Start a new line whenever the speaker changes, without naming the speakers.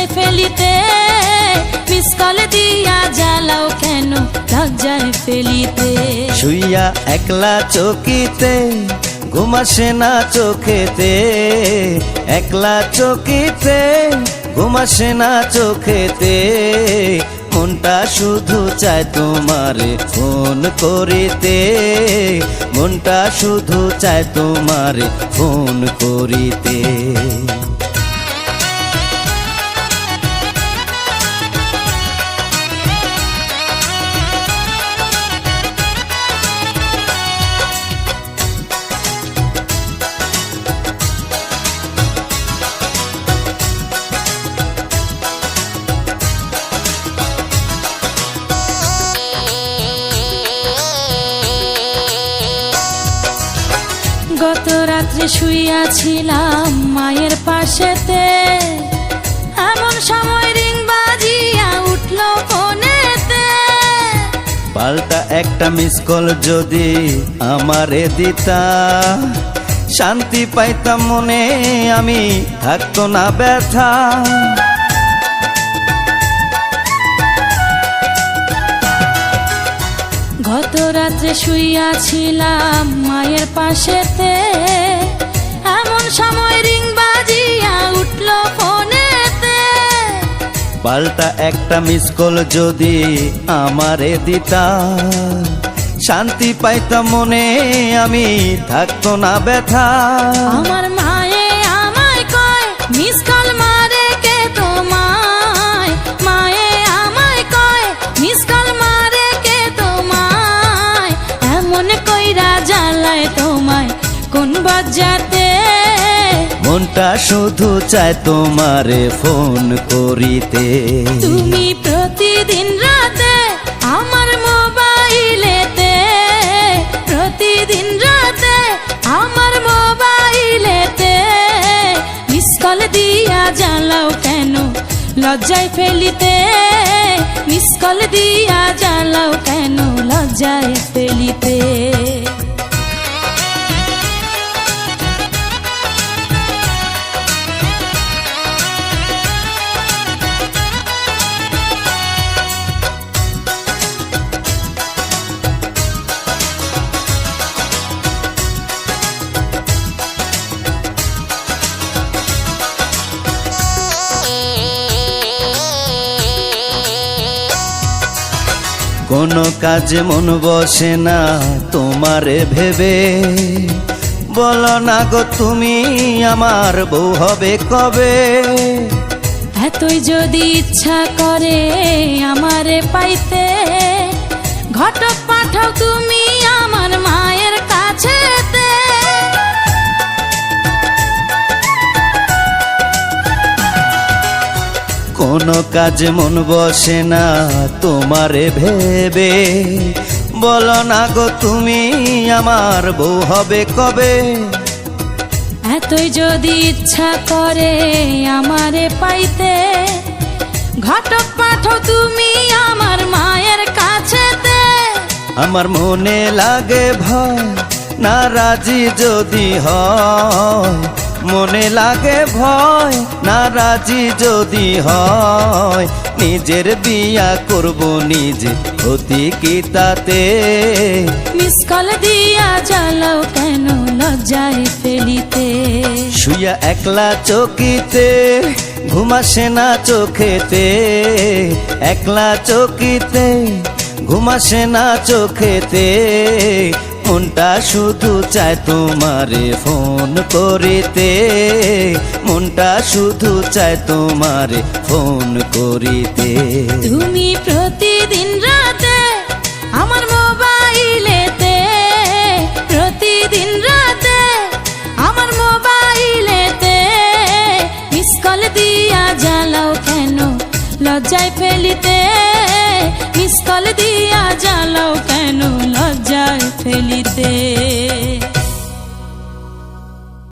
যায় ফেলিতে মিস দিয়া জ্বালাও কেন? ডাক যায় ফেলিতে।
শুইয়া একলা চকিতে ঘুমাসে না চোখেতে। একলা চকিতে ঘুমাসে না চোখেতে। মনটা শুধু চায় তোমারে ফোন করিতে। মনটা শুধু চায় তোমারে ফোন করিতে।
গত রাত্রে শুইয়াছিলাম মায়ের পাশেতে। এমন সময় রিং বাজিয়া উঠল ফোনেতে।
পাল্টা একটা মিস কল যদি আমারে দিতা। শান্তি পাইতাম মনে আমি থাকতো না ব্যথা।
গত রাত্রে শুইয়াছিলাম মায়ের পাশেতে। এমন সময় রিং বাজিয়া উঠল ফোনেতে।
পাল্টা একটা মিস কল যদি আমারে দিতা। শান্তি পাইতাম মনে আমি থাকতো না ব্যথা।
আমার মায়ে বাজাতে
মনটা শুধু চায় তোমারে ফোন করিতে।
তুমি প্রতিদিন রাতে আমার মোবাইলেতে প্রতিদিন রাতে আমার মোবাইলেতে মিস কল দিয়া জ্বালাও কেন? লজ্জায় ফেলিতে মিস কল দিয়া জ্বালাও কেন? লজ্জায় ফেলিতে।
কোনো কাজে মন বসে না তোমারে ভেবে। বলো না গো, তুমি আমার বউ হবে কবে?
এতই যদি ইচ্ছা করে আমারে পাইতে, ঘটক পাঠাও তুমি।
কোনো কাজ মন বসে না তোমারে ভেবে। বলো না গো তুমি আমার বউ হবে কবে?
এতই যদি ইচ্ছা করে আমারে পাইতে ঘটক পাঠাও তুমি আমার মায়ের কাছেতে।
আমার মনে লাগে ভয় না রাজি যদি হয় মনে লাগে ভয় না রাজি যদি হয় নিজের বিয়া করব নিজে অতি কি তাতে
মিস কল দিয়া জ্বালাও কেন লজ্জায় ফেলিতে?
শুয়া একলা চকিতে ঘুমাসে না চোখেতে। একলা চকিতে ঘুমাসে না চোখেতে। মনটা শুধু চায় তোমারে ফোন করিতে। মনটা শুধু চায় তোমারে ফোন করিতে।
তুমি প্রতিদিন রাতে আমার মোবাইলেতে, প্রতিদিন রাতে আমার মোবাইলেতে মিস কল দিয়া জ্বালাও কেন? লজ্জায় ফেলিতে। মিস কল দিয়া জ্বালাও কেন? লজ্জায় ফেলিতে।